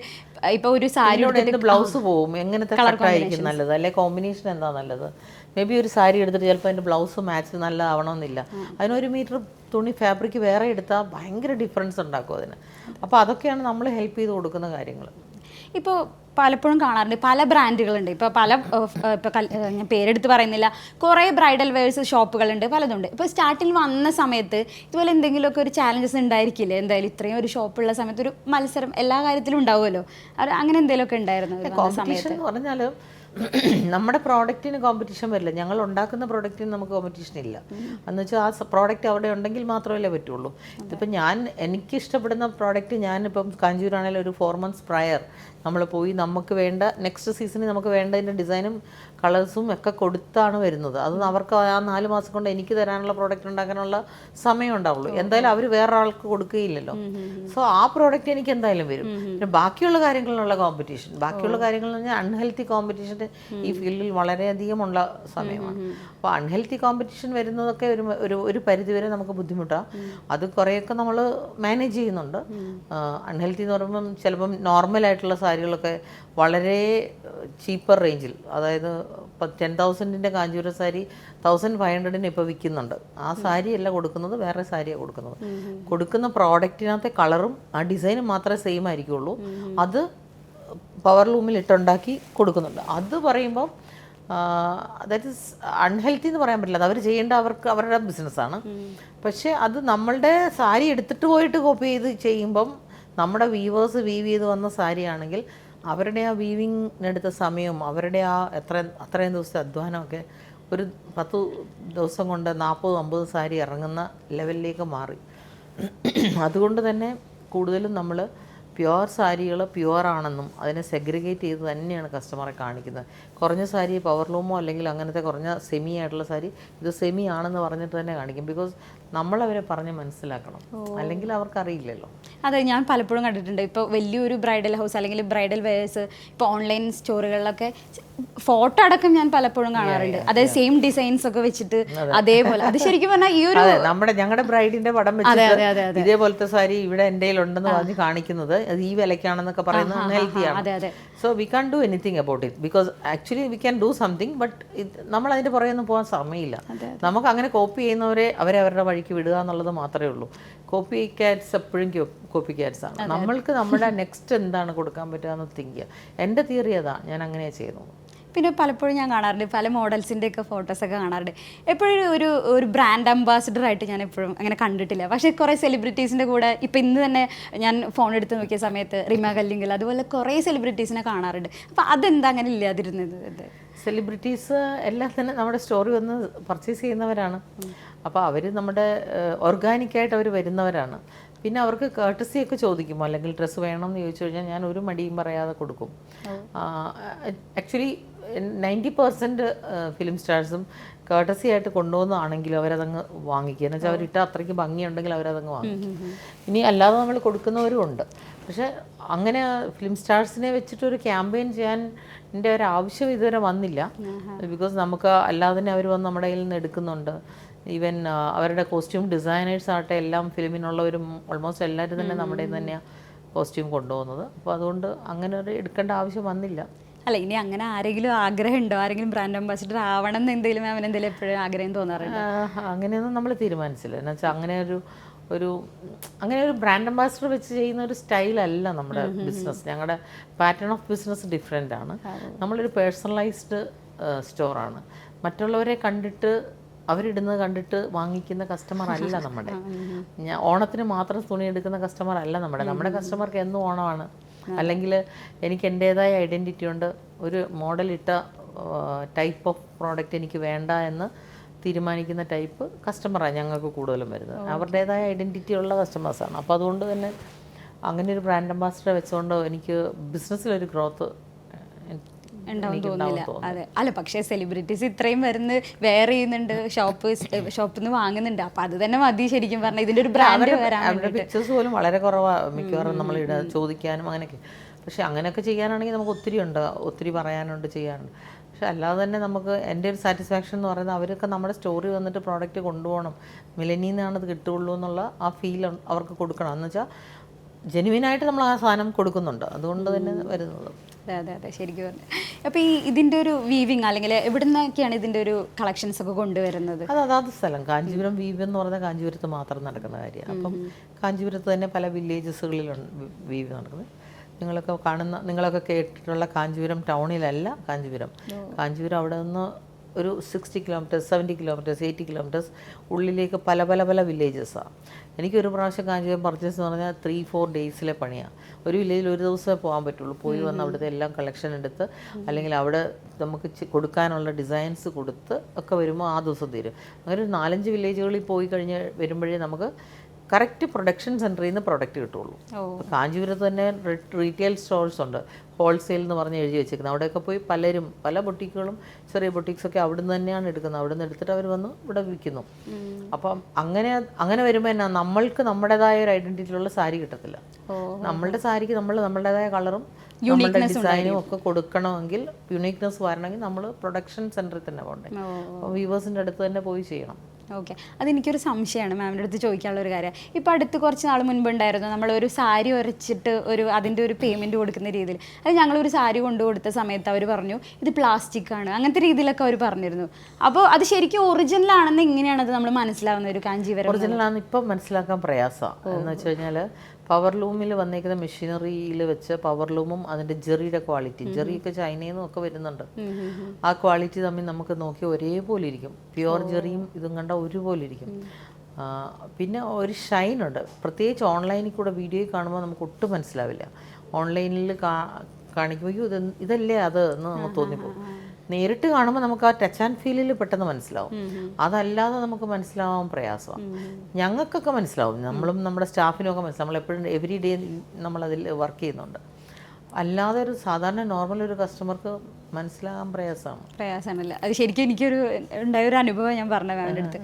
ഇപ്പൊ ഒരു സാരി ഇതിനോട് എന്ത് ബ്ലൗസ് പോവും? എങ്ങനത്തെ കളർ ആയിരിക്കും നല്ലത്? അല്ലെ കോമ്പിനേഷൻ എന്താ നല്ലത്? മേ ബി ഒരു സാരി എടുത്തിട്ട് ചിലപ്പോൾ അതിന്റെ ബ്ലൗസ് മാച്ച് നല്ലതാവണമെന്നില്ല. അതിനൊരു മീറ്റർ തുണി ഫാബ്രിക് വേറെ എടുത്താൽ ഭയങ്കര ഡിഫറൻസ് ഉണ്ടാക്കും അതിന്. അപ്പോൾ അതൊക്കെയാണ് നമ്മൾ ഹെൽപ്പ് ചെയ്ത് കൊടുക്കുന്ന കാര്യങ്ങൾ ഇപ്പോൾ പലപ്പോഴും കാണാറുണ്ട് പല ബ്രാൻഡുകളുണ്ട് ഇപ്പോൾ പല ഇപ്പോൾ ഞാൻ പേരെടുത്ത് പറയുന്നില്ല. കുറേ ബ്രൈഡൽ വെയർസ് ഷോപ്പുകളുണ്ട് പലതുണ്ട്. ഇപ്പോൾ സ്റ്റാർട്ടിൽ വന്ന സമയത്ത് ഇതുപോലെ എന്തെങ്കിലുമൊക്കെ ഒരു ചാലഞ്ചസ് ഉണ്ടായിരിക്കില്ലേ? എന്തായാലും ഇത്രയും ഒരു ഷോപ്പുള്ള സമയത്ത് ഒരു മത്സരം എല്ലാ കാര്യത്തിലും ഉണ്ടാവുമല്ലോ. അങ്ങനെ എന്തെങ്കിലുമൊക്കെ ഉണ്ടായിരുന്നു സമയത്ത്? പറഞ്ഞാലും നമ്മുടെ പ്രോഡക്റ്റിന് കോമ്പറ്റീഷൻ വരില്ല. ഞങ്ങൾ ഉണ്ടാക്കുന്ന പ്രോഡക്റ്റിന് നമുക്ക് കോമ്പറ്റീഷൻ ഇല്ല. എന്ന് വെച്ചാൽ ആ പ്രോഡക്റ്റ് അവിടെ ഉണ്ടെങ്കിൽ മാത്രമല്ലേ പറ്റുള്ളൂ. ഇതിപ്പോൾ ഞാൻ എനിക്ക് ഇഷ്ടപ്പെടുന്ന പ്രോഡക്റ്റ് ഞാനിപ്പം കാഞ്ചൂരാണെങ്കിലും ഒരു ഫോർ മന്ത്സ് പ്രയർ നമ്മൾ പോയി നമുക്ക് വേണ്ട നെക്സ്റ്റ് സീസണിൽ നമുക്ക് വേണ്ടതിന്റെ ഡിസൈനും കളേഴ്സും ഒക്കെ കൊടുത്താണ് വരുന്നത്. അത് അവർക്ക് ആ നാല് മാസം കൊണ്ട് എനിക്ക് തരാനുള്ള പ്രോഡക്റ്റ് ഉണ്ടാക്കാനുള്ള സമയം ഉണ്ടാവുള്ളൂ. എന്തായാലും അവർ വേറൊരാൾക്ക് കൊടുക്കുകയില്ലല്ലോ. സോ ആ പ്രോഡക്റ്റ് എനിക്ക് എന്തായാലും വരും. പിന്നെ ബാക്കിയുള്ള കാര്യങ്ങളിലുള്ള കോമ്പറ്റീഷൻ ബാക്കിയുള്ള കാര്യങ്ങൾ എന്ന് പറഞ്ഞാൽ അൺഹെൽത്തി കോമ്പറ്റീഷൻ ഈ ഫീൽഡിൽ വളരെയധികം ഉള്ള സമയമാണ്. അപ്പോൾ അൺഹെൽത്തി കോമ്പറ്റീഷൻ വരുന്നതൊക്കെ ഒരു ഒരു ഒരു പരിധിവരെ നമുക്ക് ബുദ്ധിമുട്ടാണ് അത് കുറേയൊക്കെ നമ്മൾ മാനേജ് ചെയ്യുന്നുണ്ട്. അൺഹെൽത്തി എന്ന് പറയുമ്പം ചിലപ്പം നോർമലായിട്ടുള്ള സാരികളൊക്കെ വളരെ ചീപ്പർ റേഞ്ചിൽ അതായത് ഇപ്പം ടെൻ തൗസൻഡിന്റെ കാഞ്ചൂര സാരി തൗസൻഡ് ഫൈവ് ഹൺഡ്രഡിന് ഇപ്പോൾ വിൽക്കുന്നുണ്ട്. ആ സാരി അല്ല കൊടുക്കുന്നത് വേറെ സാരിയാണ് കൊടുക്കുന്നത്. കൊടുക്കുന്ന പ്രോഡക്റ്റിനകത്തെ കളറും ആ ഡിസൈനും മാത്രമേ സെയിം ആയിരിക്കുള്ളൂ. അത് പവർ ലൂമിൽ ഇട്ടുണ്ടാക്കി കൊടുക്കുന്നുണ്ട്. അത് പറയുമ്പം ദാറ്റ് ഇസ് അൺഹെൽത്തി എന്ന് പറയാൻ പറ്റില്ല. അത് അവർ ചെയ്യേണ്ട അവർക്ക് അവരുടെ ബിസിനസ്സാണ് പക്ഷേ അത് നമ്മളുടെ സാരി എടുത്തിട്ട് പോയിട്ട് കോപ്പി ചെയ്ത് ചെയ്യുമ്പം നമ്മുടെ വീവേഴ്സ് വീവ് ചെയ്ത് വന്ന സാരിയാണെങ്കിൽ അവരുടെ ആ വീവിങ്ങിനെടുത്ത സമയവും അവരുടെ ആ എത്ര അത്രയും ദിവസത്തെ അധ്വാനമൊക്കെ ഒരു പത്ത് ദിവസം കൊണ്ട് നാൽപ്പത് അമ്പത് സാരി ഇറങ്ങുന്ന ലെവലിലേക്ക് മാറി. അതുകൊണ്ട് തന്നെ കൂടുതലും നമ്മൾ പ്യുവർ സാരികൾ പ്യുവറാണെന്നും അതിനെ സെഗ്രിഗേറ്റ് ചെയ്ത് തന്നെയാണ് കസ്റ്റമറെ കാണിക്കുന്നത്. കുറഞ്ഞ സാരി പവർ ലൂമോ അല്ലെങ്കിൽ അങ്ങനത്തെ കുറഞ്ഞ സെമി ആയിട്ടുള്ള സാരി ഇത് സെമി ആണെന്ന് പറഞ്ഞിട്ട് തന്നെ കാണിക്കും. ബിക്കോസ് നമ്മളവരെ പറഞ്ഞ് മനസ്സിലാക്കണം. അല്ലെങ്കിൽ അവർക്കറിയില്ലല്ലോ. അതെ ഞാൻ പലപ്പോഴും കണ്ടിട്ടുണ്ട്. ഇപ്പോൾ വലിയൊരു ബ്രൈഡൽ ഹൗസ് അല്ലെങ്കിൽ ബ്രൈഡൽ വെയേഴ്സ് ഇപ്പോൾ ഓൺലൈൻ സ്റ്റോറുകളിലൊക്കെ ഫോട്ടോ അടക്കം ഞാൻ പലപ്പോഴും കാണാറുണ്ട്. അതായത് സെയിം ഡിസൈൻസ് ഒക്കെ വെച്ചിട്ട് അതേപോലെ. അത് ശരിക്കും പറഞ്ഞാൽ ഈ ഒരു നമ്മുടെ ഞങ്ങളുടെ ബ്രൈഡിന്റെ പടം വെച്ചിട്ട് ഇതേപോലത്തെ സാരി ഇവിടെ എന്റെ ഉണ്ടെന്ന് പറഞ്ഞ് കാണിക്കുന്നത് അത് ഈ വിലക്കാണെന്നൊക്കെ പറയുന്നത് അതെ so we can do anything about it because actually we can do something but നമ്മൾ അതിന്റെ പുറകെ ഒന്നും പോകാൻ സമയമില്ല. നമുക്ക് അങ്ങനെ കോപ്പി ചെയ്യുന്നവരെ അവരെ അവരുടെ വഴിക്ക് വിടുക എന്നുള്ളത് മാത്രമേ ഉള്ളൂ. കോപ്പി ക്യാറ്റ്സ് എപ്പോഴും കോപ്പി ക്യാറ്റ്സ് ആണ് നമ്മൾക്ക് നമ്മുടെ നെക്സ്റ്റ് എന്താണ് കൊടുക്കാൻ പറ്റുക എന്ന് തിങ്ക് ചെയ്യുക എന്റെ തിയറി അതാ ഞാൻ അങ്ങനെയാണ് ചെയ്യുന്നത്. പിന്നെ പലപ്പോഴും ഞാൻ കാണാറുണ്ട് പല മോഡൽസിന്റെ ഒക്കെ ഫോട്ടോസൊക്കെ കാണാറുണ്ട്. എപ്പോഴും ഒരു ഒരു ബ്രാൻഡ് അംബാസിഡർ ആയിട്ട് ഞാൻ എപ്പോഴും അങ്ങനെ കണ്ടിട്ടില്ല. പക്ഷേ കുറേ സെലിബ്രിറ്റീസിന്റെ കൂടെ ഇപ്പം ഇന്ന് തന്നെ ഞാൻ ഫോൺ എടുത്ത് നോക്കിയ സമയത്ത് റിമ കല്ലിങ്കൽ അതുപോലെ കുറേ സെലിബ്രിറ്റീസിനെ കാണാറുണ്ട്. അപ്പോൾ അതെന്താ അങ്ങനെ ഇല്ലാതിരുന്നത് സെലിബ്രിറ്റീസ് എല്ലാം തന്നെ നമ്മുടെ സ്റ്റോറി വന്ന് പർച്ചേസ് ചെയ്യുന്നവരാണ്. അപ്പോൾ അവർ നമ്മുടെ ഓർഗാനിക്കായിട്ട് അവർ വരുന്നവരാണ്. പിന്നെ അവർക്ക് കേട്ടസി ഒക്കെ ചോദിക്കും അല്ലെങ്കിൽ ഡ്രസ്സ് വേണം എന്ന് ചോദിച്ചു കഴിഞ്ഞാൽ ഞാൻ ഒരു മടിയും പറയാതെ കൊടുക്കും. ആക്ച്വലി നയന്റി പെർസെന്റ് ഫിലിം സ്റ്റാർസും കേട്ടസി ആയിട്ട് കൊണ്ടുപോകുന്നതാണെങ്കിലും അവരതങ്ങ് വാങ്ങിക്കുക എന്ന് വെച്ചാൽ അവരിട്ട അത്രയ്ക്ക് ഭംഗിയുണ്ടെങ്കിൽ അവരതങ്ങ് വാങ്ങിക്കും. ഇനി അല്ലാതെ നമ്മൾ കൊടുക്കുന്നവരും ഉണ്ട്. പക്ഷേ അങ്ങനെ ഫിലിം സ്റ്റാർസിനെ വെച്ചിട്ട് ഒരു ക്യാമ്പയിൻ ചെയ്യാൻ എന്റെ ഒരു ആവശ്യം ഇതുവരെ വന്നില്ല. ബിക്കോസ് നമുക്ക് അല്ലാതെ തന്നെ അവർ വന്ന് നമ്മുടെ കയ്യിൽ നിന്ന് എടുക്കുന്നുണ്ട്. ഈവൻ അവരുടെ കോസ്റ്റ്യൂം ഡിസൈനേഴ്സ് ആകട്ടെ എല്ലാം ഫിലിമിനുള്ളവരും ഓൾമോസ്റ്റ് എല്ലാവരും തന്നെ നമ്മുടെ കയ്യിൽ തന്നെയാണ് കോസ്റ്റ്യൂം കൊണ്ടുപോകുന്നത്. അപ്പോൾ അതുകൊണ്ട് അങ്ങനെ ഒരു എടുക്കേണ്ട ആവശ്യം വന്നില്ല. അല്ല ഇനി അങ്ങനെ ആരെങ്കിലും ആഗ്രഹം ഉണ്ടോ ആരെങ്കിലും ബ്രാൻഡ് അംബാസിഡർ ആവണം എന്ന് എന്തെങ്കിലും അവൻ എന്തെങ്കിലും എപ്പോഴും ആഗ്രഹം തോന്നാറുണ്ട്? അങ്ങനെയൊന്നും നമ്മൾ തീരുമാനിച്ചില്ല. എന്നുവെച്ചാൽ അങ്ങനെ ഒരു ഒരു അങ്ങനെ ഒരു ബ്രാൻഡ് അംബാസിഡർ വെച്ച് ചെയ്യുന്ന ഒരു സ്റ്റൈലല്ല നമ്മുടെ ബിസിനസ് ഞങ്ങളുടെ പാറ്റേൺ ഓഫ് ബിസിനസ് ഡിഫറെന്റ് ആണ്. നമ്മളൊരു പേഴ്സണലൈസ്ഡ് സ്റ്റോറാണ് മറ്റുള്ളവരെ കണ്ടിട്ട് അവരിടുന്നത് കണ്ടിട്ട് വാങ്ങിക്കുന്ന കസ്റ്റമർ അല്ല നമ്മുടെ. ഞാൻ ഓണത്തിന് മാത്രം തുണി എടുക്കുന്ന കസ്റ്റമർ അല്ല നമ്മുടെ. നമ്മുടെ കസ്റ്റമർക്ക് എന്നും ഓണമാണ്. അല്ലെങ്കിൽ എനിക്ക് എന്റേതായ ഐഡന്റിറ്റി ഉണ്ട്. ഒരു മോഡൽ ഇട്ട ടൈപ്പ് ഓഫ് പ്രോഡക്റ്റ് എനിക്ക് വേണ്ട എന്ന് തീരുമാനിക്കുന്ന ടൈപ്പ് കസ്റ്റമറാണ് ഞങ്ങൾക്ക് കൂടുതലും വരുന്നത്. അവരുടേതായ ഐഡന്റിറ്റി ഉള്ള കസ്റ്റമേഴ്സാണ് അപ്പോൾ അതുകൊണ്ട് തന്നെ അങ്ങനെ ഒരു ബ്രാൻഡ് അംബാസിഡർ വെച്ചുകൊണ്ട് എനിക്ക് ബിസിനസ്സിലൊരു ഗ്രോത്ത് ഉണ്ടാവും തോന്നില്ല. അതെ. അല്ല പക്ഷേ സെലിബ്രിറ്റീസ് ഇത്രയും വരുന്ന വെയർ ചെയ്യുന്നുണ്ട് ഷോപ്പ് ഷോപ്പിൽ നിന്ന് വാങ്ങുന്നുണ്ട്. അപ്പൊ അത് തന്നെ മതി ശരിക്കും പറഞ്ഞാൽ ഇതിന്റെ ഒരു ബ്രാൻഡ് വരാൻ പിക്ചേഴ്സ് പോലും വളരെ കുറവാണ് മിക്കവാറും നമ്മൾ ഇട ചോദിക്കാനും അങ്ങനെയൊക്കെ. പക്ഷെ അങ്ങനെയൊക്കെ ചെയ്യാനാണെങ്കിൽ നമുക്ക് ഒത്തിരി ഉണ്ട് ഒത്തിരി പറയാനുണ്ട് ചെയ്യാനുണ്ട്. പക്ഷെ അല്ലാതെ തന്നെ നമുക്ക് എന്റെ ഒരു സാറ്റിസ്ഫാക്ഷൻ എന്ന് പറയുന്നത് അവരൊക്കെ നമ്മുടെ സ്റ്റോറി വന്നിട്ട് പ്രോഡക്റ്റ് കൊണ്ടുപോകണം. മിലനിയിൽ നിന്നാണ് അത് കിട്ടുള്ളൂ എന്നുള്ള ആ ഫീൽ അവർക്ക് കൊടുക്കണം. എന്ന് വെച്ചാൽ ജെനുവിനായിട്ട് നമ്മൾ ആ സാധനം കൊടുക്കുന്നുണ്ട്. അതുകൊണ്ട് തന്നെ വരുന്നത്. അതെ അതെ അതെ. ശരിക്കും പറഞ്ഞു അപ്പോൾ ഈ ഇതിന്റെ ഒരു വീവിങ് അല്ലെങ്കിൽ എവിടെ നിന്നൊക്കെയാണ് ഇതിന്റെ ഒരു കളക്ഷൻസ് ഒക്കെ കൊണ്ടുവരുന്നത്? അത് അതാത് സ്ഥലം. കാഞ്ചീപുരം വീവ് എന്ന് പറഞ്ഞാൽ കാഞ്ചീപുരത്ത് മാത്രം നടക്കുന്ന കാര്യമാണ്. അപ്പം കാഞ്ചീപുരത്ത് തന്നെ പല വില്ലേജസുകളിലുണ്ട് വീവ് നടക്കുന്നത്. നിങ്ങളൊക്കെ കാണുന്ന നിങ്ങളൊക്കെ കേട്ടിട്ടുള്ള കാഞ്ചീപുരം ടൗണിലല്ല കാഞ്ചീപുരം. കാഞ്ചീപുരം അവിടെ നിന്ന് ഒരു sixty kilometres seventy kilometres eighty kilometres ഉള്ളിലേക്ക് പല പല പല വില്ലേജസാണ് എനിക്കൊരു പ്രാവശ്യം കാഞ്ചീപുരം പർച്ചേസ് എന്ന് പറഞ്ഞാൽ ത്രീ ഫോർ ഡേയ്സിലെ പണിയാണ് ഒരു വില്ലേജിൽ ഒരു ദിവസമേ പോകാൻ പറ്റുള്ളൂ. പോയി വന്ന് അവിടുത്തെ എല്ലാം കളക്ഷൻ എടുത്ത് അല്ലെങ്കിൽ അവിടെ നമുക്ക് കൊടുക്കാനുള്ള ഡിസൈൻസ് കൊടുത്ത് ഒക്കെ വരുമ്പോൾ ആ ദിവസം തീരും. അങ്ങനെ ഒരു നാലഞ്ച് വില്ലേജുകളിൽ പോയി കഴിഞ്ഞ് വരുമ്പോഴേ നമുക്ക് കറക്റ്റ് പ്രൊഡക്ഷൻ സെന്ററിൽ നിന്ന് പ്രൊഡക്റ്റ് കിട്ടുള്ളൂ. കാഞ്ചീപുരത്ത് തന്നെ റീറ്റെയിൽ സ്റ്റോഴ്സ് ഉണ്ട്. ഹോൾസെയിൽ എന്ന് പറഞ്ഞ് എഴുതി വെച്ചേക്കുന്നത്. അവിടെയൊക്കെ പോയി പലരും പല ബൊട്ടിക്കുകളും ചെറിയ ബൊട്ടിക്സൊക്കെ അവിടുന്ന് തന്നെയാണ് എടുക്കുന്നത്. അവിടുന്ന് എടുത്തിട്ട് അവർ വന്ന് ഇവിടെ വിൽക്കുന്നു. അപ്പം അങ്ങനെ അങ്ങനെ വരുമ്പോൾ എന്നാ നമ്മൾക്ക് നമ്മുടേതായ ഒരു ഐഡന്റിറ്റിയിലുള്ള സാരി കിട്ടത്തില്ല. നമ്മളുടെ സാരിക്ക് നമ്മൾ നമ്മളുടേതായ കളറും നമ്മളുടെ ഡിസൈനും ഒക്കെ കൊടുക്കണമെങ്കിൽ യുണീക്നെസ് വരണമെങ്കിൽ നമ്മൾ പ്രൊഡക്ഷൻ സെന്ററിൽ തന്നെ പോകണ്ടേ. അപ്പോൾ വ്യൂവേഴ്സിന്റെ അടുത്ത് തന്നെ പോയി ചെയ്യണം. ഓക്കെ. അതെനിക്കൊരു സംശയമാണ് മാമിന്റെ അടുത്ത് ചോദിക്കാനുള്ള ഒരു കാര്യം. ഇപ്പോൾ അടുത്ത് കുറച്ച് നാൾ മുൻപ് ഉണ്ടായിരുന്നു നമ്മൾ ഒരു സാരി ഉരച്ചിട്ട് ഒരു അതിന്റെ ഒരു പേയ്മെന്റ് കൊടുക്കുന്ന രീതിയിൽ. അത് ഞങ്ങളൊരു സാരി കൊണ്ടു കൊടുത്ത സമയത്ത് അവർ പറഞ്ഞു ഇത് പ്ലാസ്റ്റിക് ആണ്. അങ്ങനത്തെ രീതിയിലൊക്കെ അവർ പറഞ്ഞിരുന്നു. അപ്പോൾ അത് ശരിക്കും ഒറിജിനൽ ആണെന്ന് എങ്ങനെയാണ് അത് നമ്മൾ മനസ്സിലാവുന്ന ഒരു കാഞ്ചീവരം ഒറിജിനലാണ് ഇപ്പം മനസ്സിലാക്കാൻ പ്രയാസമാണ്. എന്ന് വെച്ച് കഴിഞ്ഞാൽ പവർ ലൂമിൽ വന്നേക്കുന്ന മെഷീനറിയിൽ വെച്ച് പവർ ലൂമും അതിന്റെ ജെറിയുടെ ക്വാളിറ്റി ജെറിയൊക്കെ ചൈനയിൽ നിന്നൊക്കെ വരുന്നുണ്ട്. ആ ക്വാളിറ്റി തമ്മിൽ നമുക്ക് നോക്കി ഒരേപോലെ ഇരിക്കും. പ്യുവർ ജെറിയും ഇതും കണ്ട ഒരുപോലെ ഇരിക്കും. പിന്നെ ഒരു ഷൈൻ ഉണ്ട്. പ്രത്യേകിച്ച് ഓൺലൈനിൽ കൂടെ വീഡിയോയിൽ കാണുമ്പോൾ നമുക്ക് ഒട്ടും മനസ്സിലാവില്ല. ഓൺലൈനിൽ കാണിക്കുമ്പോൾ "അയ്യോ, ഇത് ഇതല്ലേ അത് എന്ന് നമുക്ക് തോന്നിപ്പോകും. നേരിട്ട് കാണുമ്പോൾ നമുക്ക് ആ ടച്ച് ആൻഡ് ഫീലിൽ പെട്ടെന്ന് മനസ്സിലാവും. അതല്ലാതെ നമുക്ക് മനസ്സിലാവാൻ പ്രയാസമാണ് ഞങ്ങൾക്കൊക്കെ മനസ്സിലാവും. നമ്മളും നമ്മുടെ സ്റ്റാഫിനും ഒക്കെ മനസ്സിലാവും. നമ്മളെപ്പോഴും എവറി ഡേ നമ്മളതിൽ വർക്ക് ചെയ്യുന്നുണ്ട്. അല്ലാതെ ഒരു സാധാരണ നോർമൽ ഒരു കസ്റ്റമർക്ക് മനസ്സിലാകാൻ പ്രയാസമാണ് പ്രയാസമാണല്ലേ? അത് ശരിക്കും എനിക്കൊരു ഉണ്ടായ ഒരു അനുഭവം ഞാൻ പറഞ്ഞ മാമിന്റെ അടുത്ത്.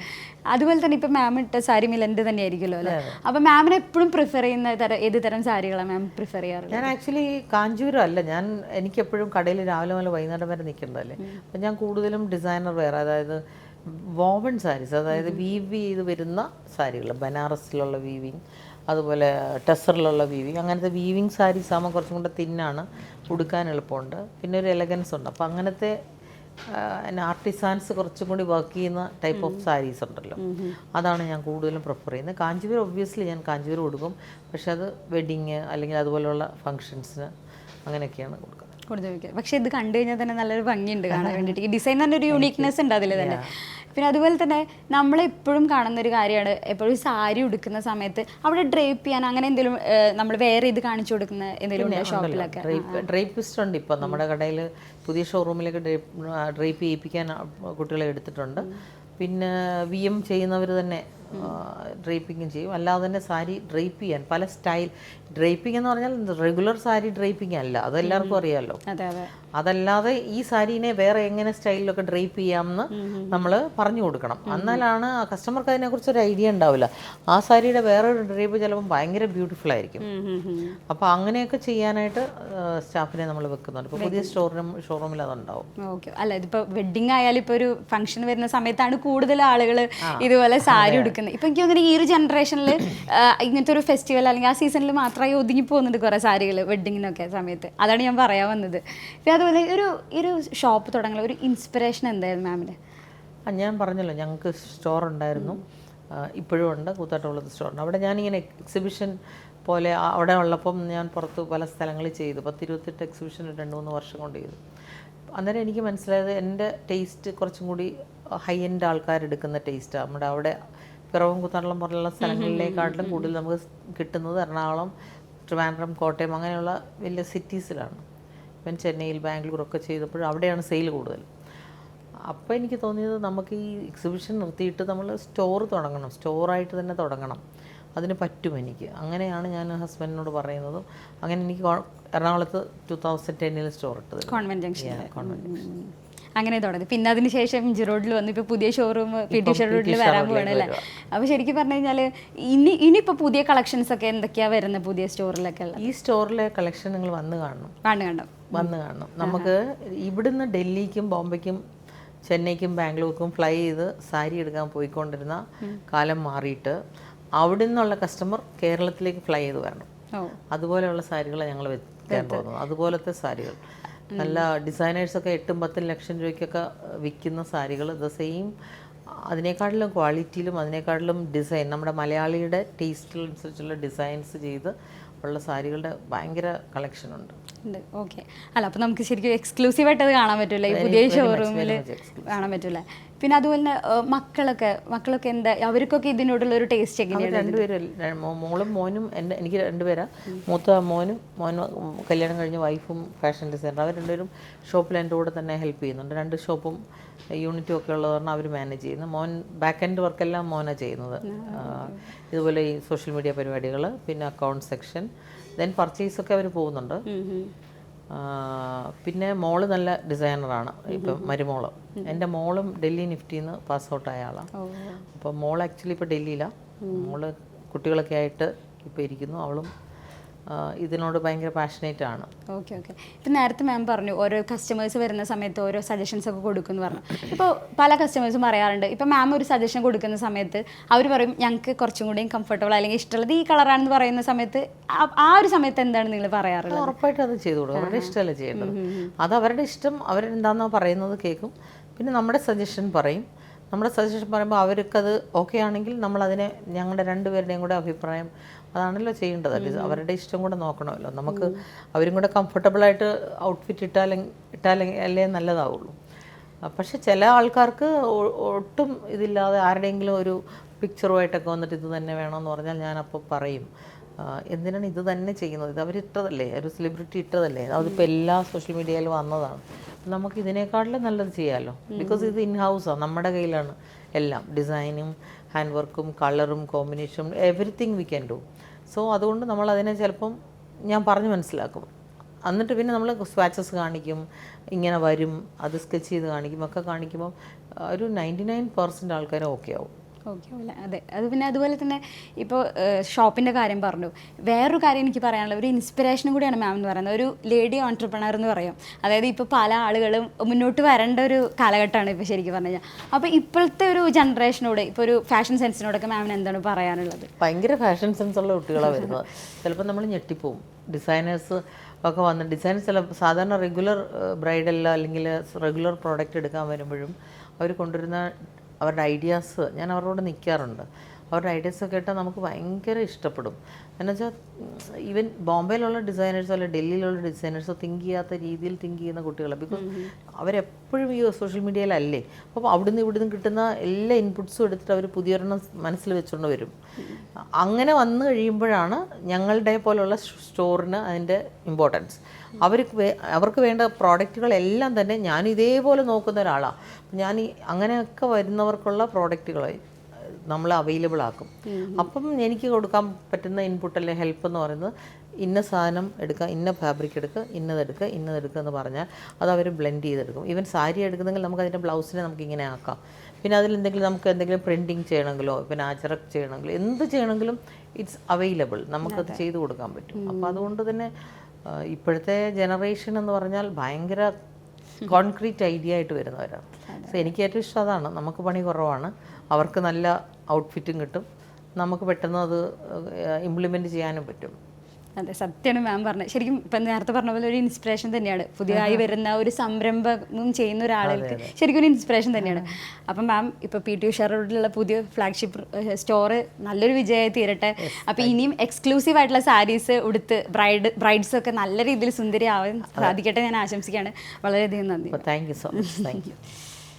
അതുപോലെ തന്നെ ഇപ്പം മാം ഇട്ട സാരി മിലന്റെ തന്നെ ആയിരിക്കുമല്ലോ അല്ലേ? അപ്പം മാമിനെ എപ്പോഴും പ്രിഫർ ചെയ്യുന്ന തരം ഏത് തരം സാരികളാണ് മാം പ്രിഫർ ചെയ്യാറുള്ളത്? ഞാൻ ആക്ച്വലി കാഞ്ചൂരം അല്ല ഞാൻ എനിക്കെപ്പോഴും കടയിൽ രാവിലെ മുതൽ വൈകുന്നേരം വരെ നിൽക്കുന്നതല്ലേ. അപ്പം ഞാൻ കൂടുതലും ഡിസൈനർ വെയർ അതായത് വോവൺ സാരീസ് അതായത് വീവ് ചെയ്ത് വരുന്ന സാരികൾ ബനാറസിലുള്ള വീവിങ് അതുപോലെ ടെസറിലുള്ള വീവിങ് അങ്ങനത്തെ വീവിങ് സാരീസ് ആകുമ്പോൾ കുറച്ചും കൂടെ തിന്നാണ് ഉടുക്കാൻ എളുപ്പമുണ്ട്. പിന്നെ ഒരു എലഗൻസ് ഉണ്ട്. അപ്പോൾ അങ്ങനത്തെ ആർട്ടിസാൻസ് കുറച്ചും കൂടി വർക്ക് ചെയ്യുന്ന ടൈപ്പ് ഓഫ് സാരീസ് ഉണ്ടല്ലോ. അതാണ് ഞാൻ കൂടുതലും പ്രിഫർ ചെയ്യുന്നത്. കാഞ്ചിപുരം ഒബ്വിയസ്ലി ഞാൻ കാഞ്ചിപുരം കൊടുക്കും പക്ഷെ അത് വെഡിങ് അല്ലെങ്കിൽ അതുപോലെയുള്ള ഫങ്ഷൻസിന് അങ്ങനെയൊക്കെയാണ് കൊടുക്കുന്നത്. കൊടുത്തു പക്ഷെ ഇത് കണ്ടു കഴിഞ്ഞാൽ തന്നെ നല്ലൊരു ഭംഗിയുണ്ട് കാണാൻ വേണ്ടിയിട്ട്. ഈ ഡിസൈൻ തന്നെ ഒരു യൂണീക്നെസ് ഉണ്ട് അതിൽ തന്നെ. പിന്നെ അതുപോലെ തന്നെ നമ്മളെപ്പോഴും കാണുന്ന ഒരു കാര്യമാണ്. എപ്പോഴും സാരി ഉടുക്കുന്ന സമയത്ത് അവിടെ ഡ്രേപ്പ് ചെയ്യാൻ അങ്ങനെ എന്തെങ്കിലും നമ്മൾ വേറെ ഇത് കാണിച്ചു കൊടുക്കുന്ന എന്തെങ്കിലും ഷോപ്പിലൊക്കെ? ഡ്രേപ്പ് ഡ്രേപ്പിസ്റ്റ് ഉണ്ട് ഇപ്പോൾ നമ്മുടെ കടയിൽ പുതിയ ഷോറൂമിലൊക്കെ ഡ്രേപ്പ് ചെയ്യിപ്പിക്കാൻ കുട്ടികളെ എടുത്തിട്ടുണ്ട്. പിന്നെ വി എം ചെയ്യുന്നവർ തന്നെ ഡ്രേപ്പിങ്ങും ചെയ്യും. അല്ലാതെ തന്നെ സാരി ഡ്രേപ്പ് ചെയ്യാൻ പല സ്റ്റൈൽ ഡ്രേപ്പിംഗ് എന്ന് പറഞ്ഞാൽ റെഗുലർ സാരി ഡ്രൈപ്പിംഗ് അല്ല. അതെല്ലാവർക്കും അറിയാമല്ലോ അതെ അതെ. അതല്ലാതെ ഈ സാരീനെ വേറെ എങ്ങനെ സ്റ്റൈലിലൊക്കെ ഡ്രൈപ്പ് ചെയ്യാമെന്ന് നമ്മൾ പറഞ്ഞു കൊടുക്കണം. എന്നാലാണ് ആ കസ്റ്റമർക്ക് അതിനെക്കുറിച്ച് ഒരു ഐഡിയ ഉണ്ടാവില്ല. ആ സാരിയുടെ വേറൊരു ഡ്രൈപ്പ് ചിലപ്പോൾ ഭയങ്കര ബ്യൂട്ടിഫുൾ ആയിരിക്കും. അപ്പോൾ അങ്ങനെയൊക്കെ ചെയ്യാനായിട്ട് സ്റ്റാഫിനെ നമ്മൾ വെക്കുന്നുണ്ട്. ഇപ്പോൾ പുതിയ സ്റ്റോറിനും ഷോറൂമിൽ അതുണ്ടാവും. ഓക്കെ. അല്ല ഇതിപ്പോ വെഡിങ് ആയാലും ഇപ്പൊ ഒരു ഫംഗ്ഷൻ വരുന്ന സമയത്താണ് കൂടുതൽ ആളുകൾ ഇതുപോലെ സാരി ഉടുക്കുന്നത്. ഇപ്പൊ എനിക്ക് തോന്നുന്നു ഈ ഒരു ജനറേഷനിൽ ഇങ്ങനത്തെ ഒരു ഫെസ്റ്റിവൽ അല്ലെങ്കിൽ ആ സീസണിൽ മാത്രമായി ഒതുങ്ങി പോകുന്നുണ്ട് കുറേ സാരികൾ വെഡിങ്ങിനൊക്കെ സമയത്ത്. അതാണ് ഞാൻ പറയാൻ വന്നത്. പിന്നെ അതുപോലെ ഒരു ഒരു ഷോപ്പ് തുടങ്ങുന്ന ഒരു ഇൻസ്പിറേഷൻ എന്തായിരുന്നു മാമിന് ഞാൻ പറഞ്ഞല്ലോ ഞങ്ങൾക്ക് സ്റ്റോർ ഉണ്ടായിരുന്നു. ഇപ്പോഴും ഉണ്ട് കൂത്താട്ടുള്ളത് സ്റ്റോറുണ്ട് അവിടെ ഞാനിങ്ങനെ എക്സിബിഷൻ പോലെ അവിടെ ഉള്ളപ്പം ഞാൻ പുറത്ത് പല സ്ഥലങ്ങളിൽ ചെയ്തു. പത്ത് ഇരുപത്തെട്ട് എക്സിബിഷൻ രണ്ട് മൂന്ന് വർഷം കൊണ്ട് ചെയ്തു. അന്നേരം എനിക്ക് മനസ്സിലായത് എന്റെ ടേസ്റ്റ് കുറച്ചും കൂടി ഹൈ എൻഡ് ആൾക്കാരെടുക്കുന്ന ടേസ്റ്റാണ് നമ്മുടെ അവിടെ പിറവം കുത്താട്ടളം പോലുള്ള സ്ഥലങ്ങളിലേക്കാട്ടിലും കൂടുതൽ നമുക്ക് കിട്ടുന്നത് എറണാകുളം ട്രിവാൻഡ്രം കോട്ടയം അങ്ങനെയുള്ള വലിയ സിറ്റീസിലാണ് ഇപ്പം ചെന്നൈയിൽ ബാംഗ്ലൂരൊക്കെ ചെയ്തപ്പോൾ അവിടെയാണ് സെയിൽ കൂടുതൽ. അപ്പോൾ എനിക്ക് തോന്നിയത് നമുക്ക് ഈ എക്സിബിഷൻ നിർത്തിയിട്ട് നമ്മൾ സ്റ്റോർ തുടങ്ങണം. സ്റ്റോറായിട്ട് തന്നെ തുടങ്ങണം. അതിന് പറ്റും എനിക്ക്. അങ്ങനെയാണ് ഞാൻ ഹസ്ബൻഡിനോട് പറയുന്നതും. അങ്ങനെ എനിക്ക് എറണാകുളത്ത് ടു തൗസൻഡ് ടെന്നിൽ സ്റ്റോർ ഇട്ടത്. കോൺവെന്റ് ജംഗ്ഷൻ കോൺവെന്റ് അങ്ങനെ തുടങ്ങി പിന്നെ അതിന് ശേഷം ജി റോഡിൽ വന്നു. ഇപ്പൊ പുതിയ ഷോറൂം പി ടി റോഡിൽ വരാൻ പോകണം അല്ലേ അപ്പൊ ശരിക്കും പറഞ്ഞു കഴിഞ്ഞാൽ ഇനി ഇനിയിപ്പോ പുതിയ കളക്ഷൻസ് ഒക്കെ എന്തൊക്കെയാ വരുന്നത് പുതിയ സ്റ്റോറിലൊക്കെ ഉള്ളത്? ഈ സ്റ്റോറിലെ കളക്ഷൻ നിങ്ങൾ വന്ന് കാണണം. കണ്ടു കാണണം. വന്ന് കാണണം. നമുക്ക് ഇവിടുന്ന് ഡൽഹിക്കും ബോംബെക്കും ചെന്നൈക്കും ബാംഗ്ലൂർക്കും ഫ്ലൈ ചെയ്ത് സാരി എടുക്കാൻ പോയിക്കൊണ്ടിരുന്ന കാലം മാറിയിട്ട് അവിടെ നിന്നുള്ള കസ്റ്റമർ കേരളത്തിലേക്ക് ഫ്ലൈ ചെയ്ത് വരണം. അതുപോലെയുള്ള സാരികളെ ഞങ്ങൾ വെക്കാൻ പോകുന്നത്. അതുപോലത്തെ സാരികൾ. നല്ല ഡിസൈനേഴ്സൊക്കെ എട്ടും പത്തും ലക്ഷം രൂപയ്ക്കൊക്കെ വിൽക്കുന്ന സാരികൾ ദ സെയിം അതിനേക്കാട്ടിലും ക്വാളിറ്റിയിലും അതിനേക്കാട്ടിലും ഡിസൈൻ. നമ്മുടെ മലയാളിയുടെ ടേസ്റ്റിനനുസരിച്ചുള്ള ഡിസൈൻസ് ചെയ്ത് ഉള്ള സാരികളുടെ ഭയങ്കര കളക്ഷൻ ഉണ്ട്. ഉണ്ട്. ഓക്കെ അല്ല അപ്പൊ നമുക്ക് ശരിക്കും എക്സ്ക്ലൂസീവ് ആയിട്ട് അത് കാണാൻ പറ്റില്ല? ഈ പുതിയ ഷോറൂമിൽ കാണാൻ പറ്റില്ല? പിന്നെ അതുപോലെ തന്നെ മക്കളൊക്കെ മക്കളൊക്കെ എന്താ അവർക്കൊക്കെ ഇതിനോടുള്ള ഒരു ടേസ്റ്റ് എങ്ങനെയാണ് രണ്ടുപേരും മോളും മോനും എന്റെ എനിക്ക് രണ്ടുപേരാ. മൂത്ത മോനും മോൻ കല്യാണം കഴിഞ്ഞ വൈഫും ഫാഷൻ ഡിസൈനർ അവർ രണ്ടുപേരും ഷോപ്പിൽ എന്റെ കൂടെ തന്നെ ഹെൽപ്പ് ചെയ്യുന്നുണ്ട്. രണ്ട് ഷോപ്പും യൂണിറ്റും ഒക്കെ ഉള്ളത് കാരണം അവർ മാനേജ് ചെയ്യുന്നു. മോൻ ബാക്ക് എൻഡ് വർക്കെല്ലാം മോനാണ് ചെയ്യുന്നത്. ഇതുപോലെ ഈ സോഷ്യൽ മീഡിയ പരിപാടികൾ പിന്നെ അക്കൗണ്ട് സെക്ഷൻ ദെൻ പർച്ചേസൊക്കെ അവർ പോകുന്നുണ്ട്. പിന്നെ മോൾ നല്ല ഡിസൈനറാണ് ഇപ്പം മരുമോൾ. എന്റെ മോളും ഡൽഹി നിഫ്റ്റിയിൽ നിന്ന് പാസ് ഔട്ട് ആയ ആളാണ് അപ്പോൾ മോൾ ആക്ച്വലി ഇപ്പോൾ ഡൽഹിയിലാണ് മോൾ കുട്ടികളൊക്കെ ആയിട്ട് ഇപ്പോൾ ഇരിക്കുന്നു. അവളും ഇതിനോട് ഭയങ്കര പാഷനേറ്റ് ആണ്. ഓക്കെ ഓക്കെ ഇപ്പം നേരത്തെ മാം പറഞ്ഞു ഓരോ കസ്റ്റമേഴ്സ് വരുന്ന സമയത്ത് ഓരോ സജഷൻസ് ഒക്കെ കൊടുക്കുമെന്ന് പറഞ്ഞു. ഇപ്പോൾ പല കസ്റ്റമേഴ്സും പറയാറുണ്ട് ഇപ്പം മാം ഒരു സജഷൻ കൊടുക്കുന്ന സമയത്ത് അവർ പറയും ഞങ്ങൾക്ക് കുറച്ചും കൂടിയും കംഫർട്ടബിൾ അല്ലെങ്കിൽ ഇഷ്ടമുള്ളത് ഈ കളറാണെന്ന് പറയുന്ന സമയത്ത് ആ- ഒരു സമയത്ത് എന്താണ് നിങ്ങൾ പറയാറുള്ളത്? ഉറപ്പായിട്ടും അത് ചെയ്തു കൊടുക്കും. അവരുടെ ഇഷ്ടമല്ല ചെയ്യേണ്ടത്? അത് അവരുടെ ഇഷ്ടം അവരെന്താണെന്നോ പറയുന്നത് കേൾക്കും പിന്നെ നമ്മുടെ സജഷൻ പറയും. നമ്മുടെ സജഷൻ പറയുമ്പോൾ അവർക്കത് ഓക്കെ ആണെങ്കിൽ നമ്മൾ അതിനെ ഞങ്ങളുടെ രണ്ടുപേരുടെയും കൂടെ അഭിപ്രായം അതാണല്ലോ ചെയ്യേണ്ടത്. അല്ലെങ്കിൽ അവരുടെ ഇഷ്ടം കൂടെ നോക്കണമല്ലോ. നമുക്ക് അവരും കൂടെ കംഫർട്ടബിളായിട്ട് ഔട്ട്ഫിറ്റ് ഇട്ടാലെ ഇട്ടാലെ അല്ലേ നല്ലതാവുള്ളൂ. പക്ഷെ ചില ആൾക്കാർക്ക് ഒട്ടും ഇതില്ലാതെ ആരുടെയെങ്കിലും ഒരു പിക്ചറുമായിട്ടൊക്കെ വന്നിട്ട് ഇത് തന്നെ വേണമെന്ന് പറഞ്ഞാൽ ഞാൻ അപ്പോൾ പറയും. എന്തിനാണ് ഇത് തന്നെ ചെയ്യുന്നത്? ഇത് അവരിട്ടതല്ലേ ഒരു സെലിബ്രിറ്റി ഇട്ടതല്ലേ? അതിപ്പോൾ എല്ലാ സോഷ്യൽ മീഡിയയിലും വന്നതാണ്. നമുക്ക് ഇതിനേക്കാട്ടിലും നല്ലത് ചെയ്യാമല്ലോ ബിക്കോസ് ഇത് ഇൻ ഹൗസാണ് നമ്മുടെ കയ്യിലാണ് എല്ലാം. ഡിസൈനും ഹാൻഡ് വർക്കും കളറും കോമ്പിനേഷനും everything we can do so അതുകൊണ്ട് നമ്മൾ അതിനെ ചിലപ്പം ഞാൻ പറഞ്ഞ് മനസ്സിലാക്കും. എന്നിട്ട് പിന്നെ നമ്മൾ സ്വാച്ചസ് കാണിക്കും ഇങ്ങനെ വരും അത് സ്കെച്ച് ചെയ്ത് കാണിക്കും ഒക്കെ കാണിക്കുമ്പോൾ ഒരു നയന്റി നയൻ പെർസെന്റ് ആൾക്കാർ ഓക്കെ ആവും. ഓക്കെ അതെ അത് പിന്നെ അതുപോലെ തന്നെ ഇപ്പോൾ ഷോപ്പിന്റെ കാര്യം പറഞ്ഞു. വേറൊരു കാര്യം എനിക്ക് പറയാനുള്ള ഒരു ഇൻസ്പിറേഷനും കൂടിയാണ് മാം എന്ന് പറയുന്നത്. ഒരു ലേഡി ഓൺട്രപ്രണർ എന്ന് പറയും. അതായത് ഇപ്പോൾ പല ആളുകളും മുന്നോട്ട് വരേണ്ട ഒരു കാലഘട്ടമാണ് ഇപ്പോൾ ശരിക്കും പറഞ്ഞു കഴിഞ്ഞാൽ അപ്പോൾ ഇപ്പോഴത്തെ ഒരു ജനറേഷനോട് ഇപ്പോൾ ഒരു ഫാഷൻ സെൻസിനോടൊക്കെ മാമിന് എന്താണ് പറയാനുള്ളത്? ഭയങ്കര ഫാഷൻ സെൻസ് ഉള്ള കുട്ടികളാണ് വരുന്നത്. ചിലപ്പോൾ നമ്മൾ ഞെട്ടിപ്പോവും. ഡിസൈനേഴ്സ് ഒക്കെ വന്ന് ഡിസൈൻ ചില സാധാരണ റെഗുലർ ബ്രൈഡല്ല അല്ലെങ്കിൽ റെഗുലർ പ്രോഡക്റ്റ് എടുക്കാൻ വരുമ്പോഴും അവർ കൊണ്ടുവരുന്ന അവരുടെ ഐഡിയാസ് ഞാൻ അവരോട് നിൽക്കാറുണ്ട്. അവരുടെ ഐഡിയാസ് കേട്ടാൽ നമുക്ക് ഭയങ്കര ഇഷ്ടപ്പെടും. എന്നുവെച്ചാൽ ഈവൻ ബോംബെയിലുള്ള ഡിസൈനേഴ്സ് അല്ലെങ്കിൽ ഡൽഹിയിലുള്ള ഡിസൈനേഴ്സോ തിങ്ക് ചെയ്യാത്ത രീതിയിൽ തിങ്ക് ചെയ്യുന്ന കുട്ടികളെ. ബിക്കോസ് അവരെപ്പോഴും ഈ സോഷ്യൽ മീഡിയയിലല്ലേ അപ്പോൾ അവിടുന്ന് ഇവിടുന്ന് കിട്ടുന്ന എല്ലാ ഇൻപുട്സും എടുത്തിട്ട് അവർ പുതിയൊരെണ്ണം മനസ്സിൽ വെച്ചുകൊണ്ട് വരും. അങ്ങനെ വന്നു കഴിയുമ്പോഴാണ് ഞങ്ങളുടെ പോലുള്ള സ്റ്റോറിന് അതിന്റെ ഇമ്പോർട്ടൻസ് അവർക്ക് അവർക്ക് വേണ്ട പ്രോഡക്റ്റുകളെല്ലാം തന്നെ ഞാൻ ഇതേപോലെ നോക്കുന്ന ഒരാളാണ് ഞാൻ ഈ അങ്ങനെയൊക്കെ വരുന്നവർക്കുള്ള പ്രോഡക്റ്റുകൾ നമ്മൾ അവൈലബിൾ ആക്കും. അപ്പം എനിക്ക് കൊടുക്കാൻ പറ്റുന്ന ഇൻപുട്ട് അല്ലെ ഹെൽപ്പ് എന്ന് പറയുന്നത് ഇന്ന സാധനം എടുക്കുക ഇന്ന ഫാബ്രിക് എടുക്കുക ഇന്നതെടുക്കുക ഇന്നതെടുക്കുക എന്ന് പറഞ്ഞാൽ അത് അവർ ബ്ലെൻഡ് ചെയ്തെടുക്കും. ഈവൻ സാരി എടുക്കുന്നെങ്കിൽ നമുക്ക് അതിന്റെ ബ്ലൗസിനെ നമുക്ക് ഇങ്ങനെ ആക്കാം. പിന്നെ അതിൽ എന്തെങ്കിലും നമുക്ക് എന്തെങ്കിലും പ്രിന്റിങ് ചെയ്യണമെങ്കിലോ പിന്നെ ആചറക് ചെയ്യണമെങ്കിലോ എന്ത് ചെയ്യണമെങ്കിലും ഇറ്റ്സ് അവൈലബിൾ നമുക്കത് ചെയ്തു കൊടുക്കാൻ പറ്റും. അപ്പോൾ അതുകൊണ്ട് തന്നെ ഇപ്പോഴത്തെ ജനറേഷൻ എന്ന് പറഞ്ഞാൽ ഭയങ്കര കോൺക്രീറ്റ് ഐഡിയ ആയിട്ട് വരുന്നവരാണ്. സോ എനിക്ക് ഏറ്റവും ഇഷ്ടം അതാണ്. നമുക്ക് പണി കുറവാണ്. അവർക്ക് നല്ല ഔട്ട്ഫിറ്റും കിട്ടും. നമുക്ക് പെട്ടെന്ന് അത് ഇംപ്ലിമെന്റ് ചെയ്യാനും പറ്റും. അതെ സത്യമാണ് മാം പറഞ്ഞത്. ശരിക്കും ഇപ്പം നേരത്തെ പറഞ്ഞ പോലെ ഒരു ഇൻസ്പിറേഷൻ തന്നെയാണ്. പുതിയതായി വരുന്ന ഒരു സംരംഭം ചെയ്യുന്ന ഒരാൾക്ക് ശരിക്കും ഒരു ഇൻസ്പിറേഷൻ തന്നെയാണ്. അപ്പം മാം ഇപ്പോൾ പി ടി ഉഷ റോഡിലുള്ള പുതിയ ഫ്ലാഗ്ഷിപ്പ് സ്റ്റോർ നല്ലൊരു വിജയമായി തീരട്ടെ. അപ്പം ഇനിയും എക്സ്ക്ലൂസീവ് ആയിട്ടുള്ള സാരീസ് ഉടുത്ത് ബ്രൈഡ് ബ്രൈഡ്സ് ഒക്കെ നല്ല രീതിയിൽ സുന്ദരി ആവാൻ സാധിക്കട്ടെ ഞാൻ ആശംസിക്കുകയാണ്. വളരെയധികം നന്ദി. Thank you so much thank you